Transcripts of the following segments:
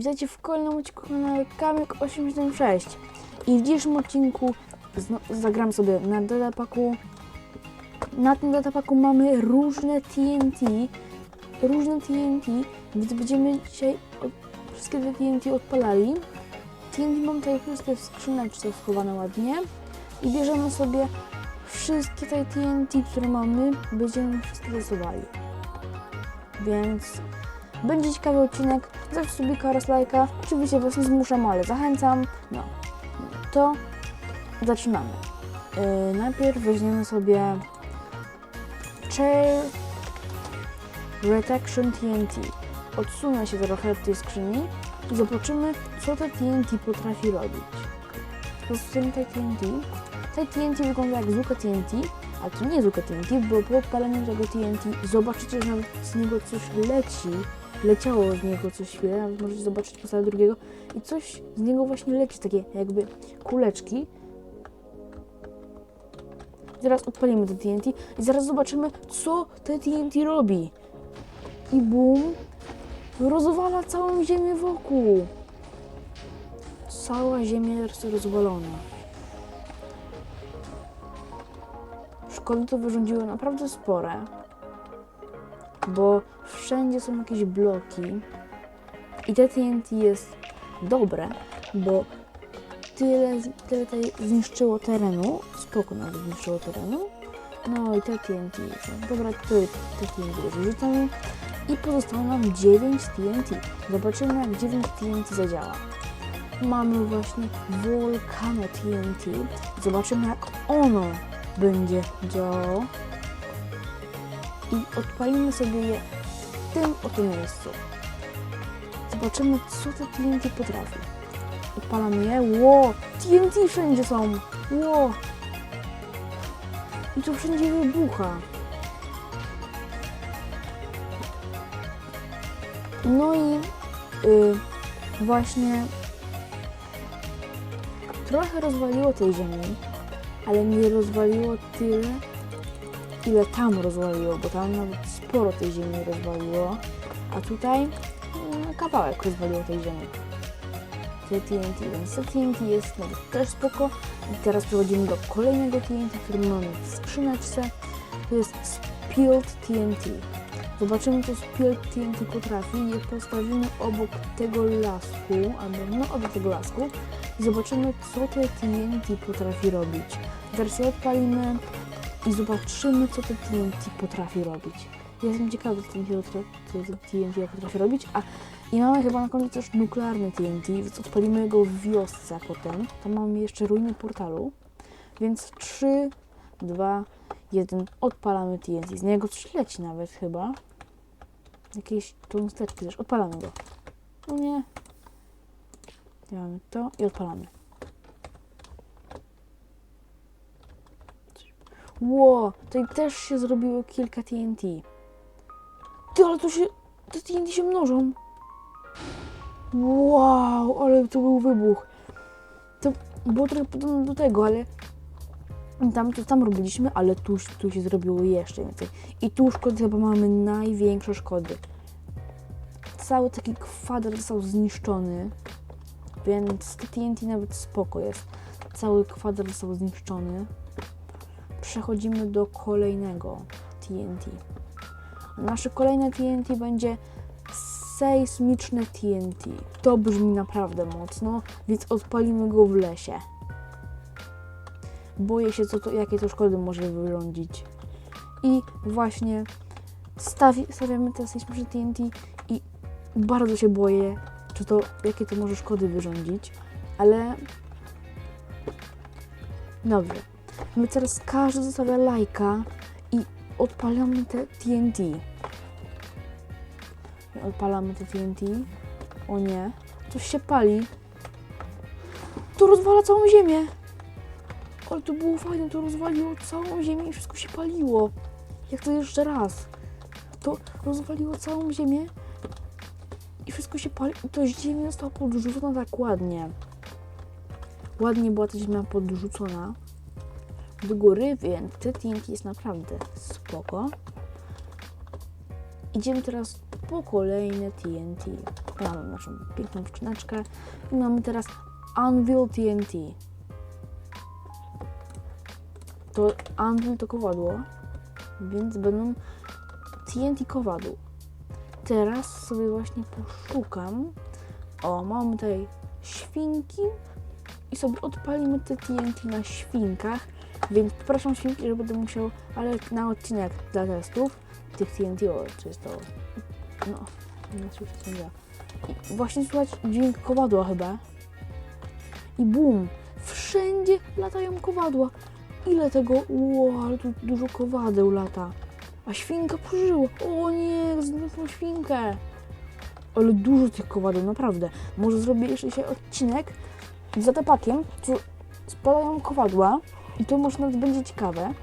Witajcie w kolejnym odcinku kanału Kamyk876 i w dzisiejszym odcinku zagram sobie na datapaku. Na tym datapaku mamy różne TNT, różne TNT, więc będziemy dzisiaj od, wszystkie te TNT odpalali. TNT mam tutaj wszystkie w skrzyneczce schowane ładnie i bierzemy sobie wszystkie te TNT, które mamy, będziemy wszystkie zasuwali. Więc będzie ciekawy odcinek. Zawsze sobie karas lajka. Oczywiście Was nie zmuszam, ale zachęcam. No, to zaczynamy. Yy, najpierw weźmiemy sobie Chair Retection TNT. Odsunę się trochę od tej skrzyni i zobaczymy, co te TNT potrafi robić. Zastosujemy te TNT. Te TNT wygląda jak zwykłe TNT, ale to nie zwykłe TNT, bo po odpaleniu tego TNT zobaczycie, że z niego coś leci. Leciało z niego coś chwilę, nawet możecie zobaczyć postawę drugiego i coś z niego właśnie leci, takie jakby kuleczki. Zaraz odpalimy te TNT i zaraz zobaczymy, co te TNT robi. I bum, rozwala całą ziemię wokół. Cała ziemia jest rozwalona. Szkody to wyrządziły naprawdę spore, bo wszędzie są jakieś bloki i te TNT jest dobre, bo tyle, tyle tutaj zniszczyło terenu, spoko nawet zniszczyło terenu, no i te TNT są, dobra, to te TNT wyrzucamy i pozostało nam 9 TNT. Zobaczymy jak 9 TNT zadziała. Mamy właśnie Volcano TNT. Zobaczymy jak ono będzie działało. I odpalimy sobie je w tym oto miejscu. Zobaczymy co te TNT potrafi. Odpalamy je. Ło! TNT wszędzie są! Ło! I to wszędzie wybucha. No i y, właśnie trochę rozwaliło tej ziemi, ale nie rozwaliło tyle, ile tam rozwaliło, bo tam nawet sporo tej ziemi rozwaliło, a tutaj mm, kawałek rozwaliło tej ziemi. TNT, więc to TNT jest nawet też spoko. I teraz przechodzimy do kolejnego TNT, który mamy w skrzyneczce. To jest Spilled TNT. Zobaczymy, co Spilled TNT potrafi. Je postawimy obok tego lasku, albo no obok tego lasku i zobaczymy, co te TNT potrafi robić. Teraz je odpalimy i zobaczymy, co te TNT potrafi robić. Ja jestem ciekawy, co TNT, potra- co te TNT potrafi robić, a i mamy chyba na końcu też nuklearny TNT, więc odpalimy go w wiosce potem. Tam mamy jeszcze ruiny portalu, więc 3, 2, 1, odpalamy TNT. Z niego coś leci nawet chyba. Jakieś tungsteczki też, odpalamy go. No nie. Mamy to i odpalamy. Ło, tutaj też się zrobiło kilka TNT. Ty, ale to się, te TNT się mnożą. Wow, ale to był wybuch. To było trochę podobne do tego, ale tam, to tam robiliśmy, ale tu, tu się zrobiło jeszcze więcej. I tu szkody chyba mamy największe szkody. Cały taki kwadrat został zniszczony, więc TNT nawet spoko jest. Cały kwadrat został zniszczony. Przechodzimy do kolejnego TNT. Nasze kolejne TNT będzie sejsmiczne TNT. To brzmi naprawdę mocno, więc odpalimy go w lesie. Boję się, co to, jakie to szkody może wyrządzić. I właśnie stawi, stawiamy te sejsmiczne TNT i bardzo się boję, czy to, jakie to może szkody wyrządzić, ale dobrze. My teraz każdy zostawia lajka i odpalamy te TNT. I Odpalamy te TNT. O nie. Coś się pali. To rozwala całą ziemię. Ale to było fajne, to rozwaliło całą ziemię i wszystko się paliło. Jak to jeszcze raz. To rozwaliło całą ziemię i wszystko się pali. I to ziemia została podrzucona tak ładnie. Ładnie była ta ziemia podrzucona do góry, więc TNT jest naprawdę spoko. Idziemy teraz po kolejne TNT. Mamy naszą piękną skrzyneczkę i mamy teraz Anvil TNT. To Anvil to kowadło, więc będą TNT kowadło. Teraz sobie właśnie poszukam. O, mamy tutaj świnki i sobie odpalimy te TNT na świnkach. Więc popraszam świnki, że będę musiał, ale na odcinek dla testów tych TNT, czy jest to, no, nie słyszę co ja. Właśnie słychać dźwięk kowadła chyba. I bum, wszędzie latają kowadła. Ile tego, ło, ale tu dużo kowadeł lata. A świnka przeżyła. O nie, znalazłam świnkę. Ale dużo tych kowadeł, naprawdę. Może zrobię jeszcze dzisiaj odcinek z zatapakiem, co spadają kowadła i to może nawet będzie ciekawe.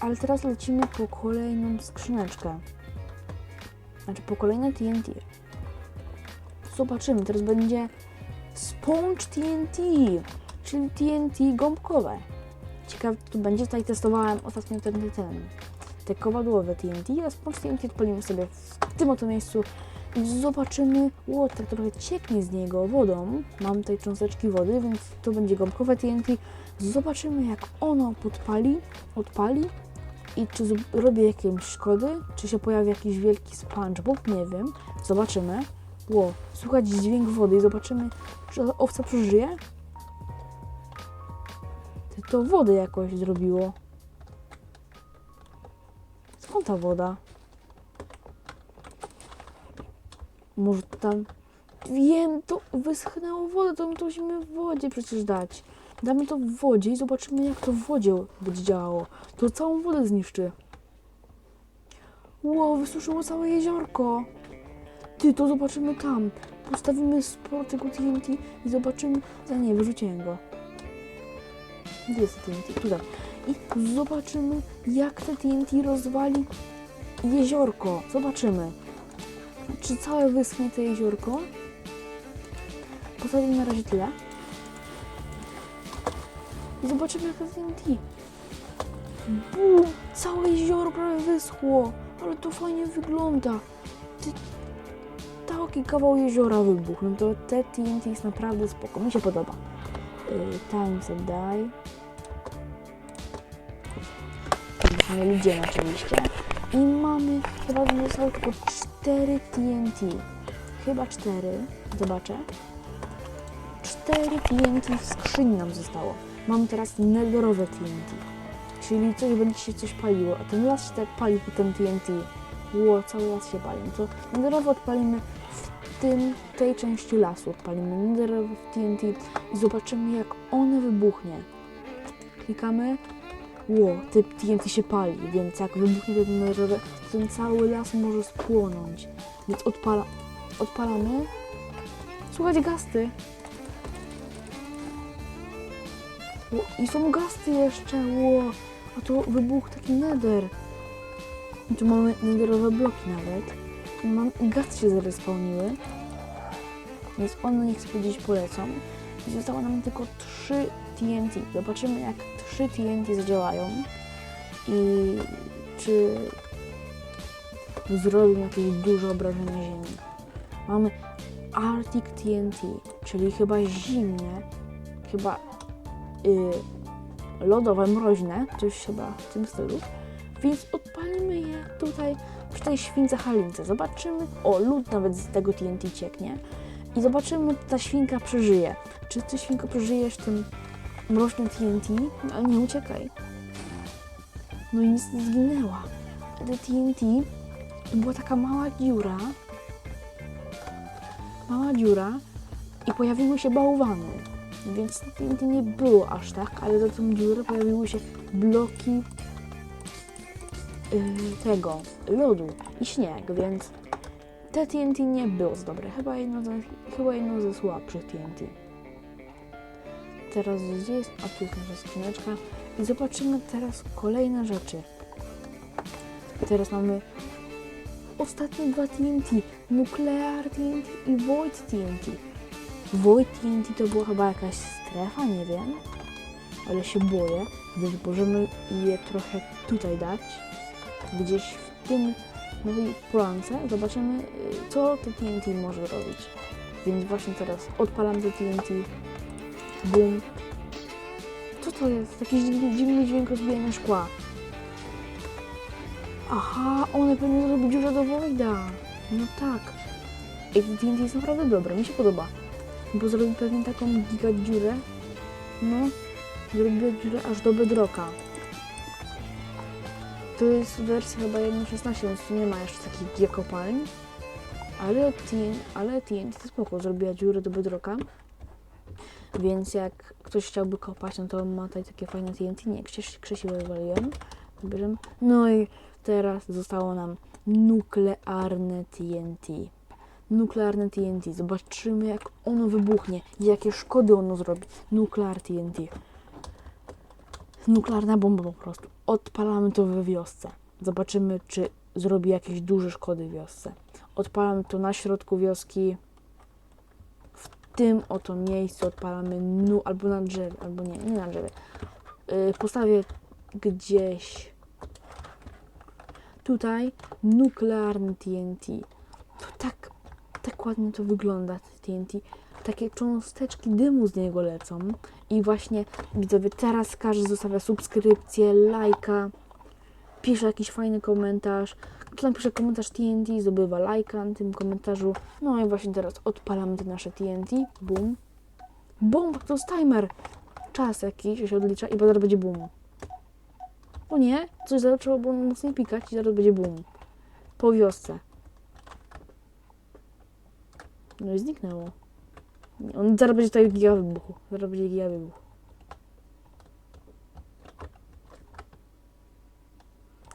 Ale teraz lecimy po kolejną skrzyneczkę. Znaczy po kolejne TNT. Zobaczymy, teraz będzie Sponge TNT, czyli TNT gąbkowe. Ciekawe tu będzie, tutaj testowałem ostatnio ten, ten, te kowadłowe TNT, a Sponge TNT odpalimy sobie w tym oto miejscu zobaczymy, ło, tak trochę cieknie z niego wodą. Mam tutaj cząsteczki wody, więc to będzie gąbkowe TNT. Zobaczymy, jak ono podpali, odpali i czy robi jakieś szkody, czy się pojawi jakiś wielki SpongeBob, nie wiem. Zobaczymy. Ło, słuchać dźwięk wody i zobaczymy, czy owca przeżyje. To wodę jakoś zrobiło. Skąd ta woda? Może tam... Wiem, to wyschnęło wodę, to my to musimy w wodzie przecież dać. Damy to w wodzie i zobaczymy, jak to w wodzie będzie działało. To całą wodę zniszczy. Wow, wysuszyło całe jeziorko. Ty, to zobaczymy tam. Postawimy sporo tego TNT i zobaczymy... Za nie, wyrzuciłem go. Gdzie jest TNT? Tutaj. I zobaczymy, jak te TNT rozwali jeziorko. Zobaczymy. Czy całe wyschnie to jeziorko? Postawimy na razie tyle. I zobaczymy jak to TNT. Bum! Całe jezioro prawie wyschło. Ale to fajnie wygląda. Ty, taki kawał jeziora wybuchł. No to te TNT jest naprawdę spoko. Mi się podoba. Yy, time set die. Mieli dzień oczywiście. I mamy, chyba zostało tylko 4 TNT. Chyba 4. Zobaczę. 4 TNT w skrzyni nam zostało. Mamy teraz netherowe TNT. Czyli coś będzie się coś paliło. A ten las się tak pali po TNT. Ło, cały las się pali. No to netherowe odpalimy w tym, tej części lasu. Odpalimy netherowe w TNT i zobaczymy jak one wybuchnie. Klikamy. Ło, te TNT się pali, więc jak wybuchnie ten to ten cały las może spłonąć. Więc odpala, odpalamy. Słuchajcie, gasty. Ło, I są gasty jeszcze, ło. A to wybuch taki nether. I tu mamy netherowe bloki nawet. I mam, gasty się zrespawniły. Więc one niech sobie gdzieś polecą. I zostało nam tylko 3 TNT. Zobaczymy jak 3 TNT zadziałają. I czy zrobią jakieś duże obrażenia Ziemi. Mamy Arctic TNT, czyli chyba zimne, chyba y, lodowe, mroźne, coś chyba w tym stylu. Więc odpalimy je tutaj przy tej śwince halince. Zobaczymy, o lód nawet z tego TNT cieknie i zobaczymy, czy ta świnka przeżyje. Czy ty świnko przeżyjesz tym mroźnym TNT? No, ale nie uciekaj. No i nic nie zginęła. Te TNT była taka mała dziura, mała dziura i pojawiły się bałwany. Więc TNT nie było aż tak, ale za tą dziurę pojawiły się bloki yy, tego lodu i śnieg, więc te TNT nie było za dobre. Chyba jedno ze, chyba jedno ze słabszych TNT. Teraz jest? A tu jest nasza skrzyneczka. I zobaczymy teraz kolejne rzeczy. Teraz mamy ostatnie dwa TNT. Nuclear TNT i Void TNT. Void TNT to była chyba jakaś strefa, nie wiem. Ale się boję, więc możemy je trochę tutaj dać. Gdzieś w tym nowej polance zobaczymy, y, co to TNT może robić. Więc właśnie teraz odpalam to TNT. Bum. Co to jest? Jakiś dziwny, dźwięk rozbijania szkła. Aha, one powinny zrobić dziurę do Wojda. No tak. Ej, TNT jest naprawdę dobre, mi się podoba. Bo zrobi pewnie taką giga dziurę. No, zrobiła dziurę aż do bedroka. To jest wersja chyba 1.16, więc tu nie ma jeszcze takich giga kopalń. Ale, TN, ale TNT to spoko, zrobiła dziurę do bedroka. Więc jak ktoś chciałby kopać, no to ma tutaj takie fajne TNT. Nie, Krzesi, Krzesi wywaliłem. Bierzemy. No i teraz zostało nam nuklearne TNT. Nuklearne TNT. Zobaczymy jak ono wybuchnie jakie szkody ono zrobi. Nuklear TNT. Nuklearna bomba po prostu. Odpalamy to we wiosce. Zobaczymy, czy zrobi jakieś duże szkody wiosce. Odpalamy to na środku wioski. Tym oto miejscu odpalamy nu albo na drzewie, albo nie, nie na drzewie. Yy, postawię gdzieś tutaj nuklearny TNT. To tak, tak ładnie to wygląda TNT. Takie cząsteczki dymu z niego lecą. I właśnie widzowie, teraz każdy zostawia subskrypcję, lajka, pisze jakiś fajny komentarz. Kto napisze komentarz TNT, zdobywa lajka na tym komentarzu. No i właśnie teraz odpalamy te nasze TNT. Bum. Bomba, to jest timer. Czas jakiś się odlicza i zaraz będzie boom. O nie, coś zaczęło było mocniej pikać i zaraz będzie boom. Po wiosce. No i zniknęło. On zaraz będzie tutaj giga wybuchu. Zaraz będzie giga wybuch.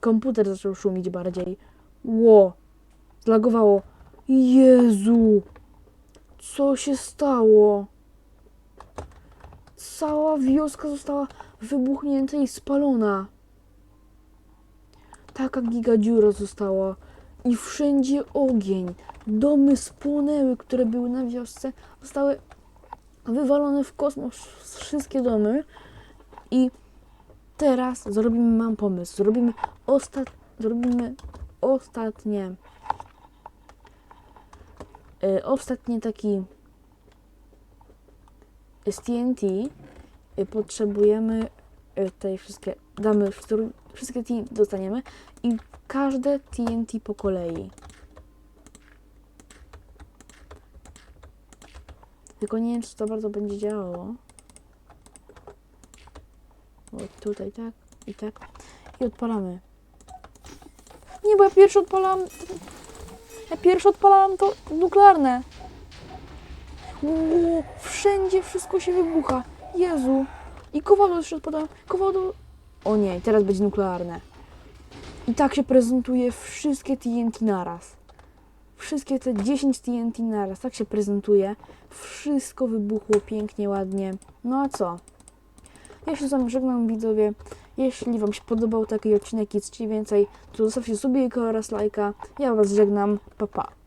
Komputer zaczął szumić bardziej. Ło! Zlagowało. Jezu! Co się stało? Cała wioska została wybuchnięta i spalona. Taka giga dziura została. I wszędzie ogień. Domy spłonęły, które były na wiosce. Zostały wywalone w kosmos wszystkie domy. I teraz zrobimy, mam pomysł. Zrobimy ostat... Zrobimy ostatnie... y, ostatnie taki z TNT y, potrzebujemy y, tutaj wszystkie, damy wszystkie TNT dostaniemy i każde TNT po kolei. Tylko nie wiem, czy to bardzo będzie działało. O, tutaj tak i tak. I odpalamy. Nie, bo ja pierwszy odpalam. Ja pierwszy odpalam to nuklearne. Ło, wszędzie wszystko się wybucha. Jezu. I kowadło jeszcze odpadają. Kowadło... O nie, teraz będzie nuklearne. I tak się prezentuje wszystkie TNT naraz. Wszystkie te 10 TNT naraz. Tak się prezentuje. Wszystko wybuchło pięknie, ładnie. No a co? Ja się z wami żegnam widzowie. Jeśli wam się podobał taki odcinek i chcecie więcej, to zostawcie sobie oraz lajka. Ja was żegnam. Pa pa.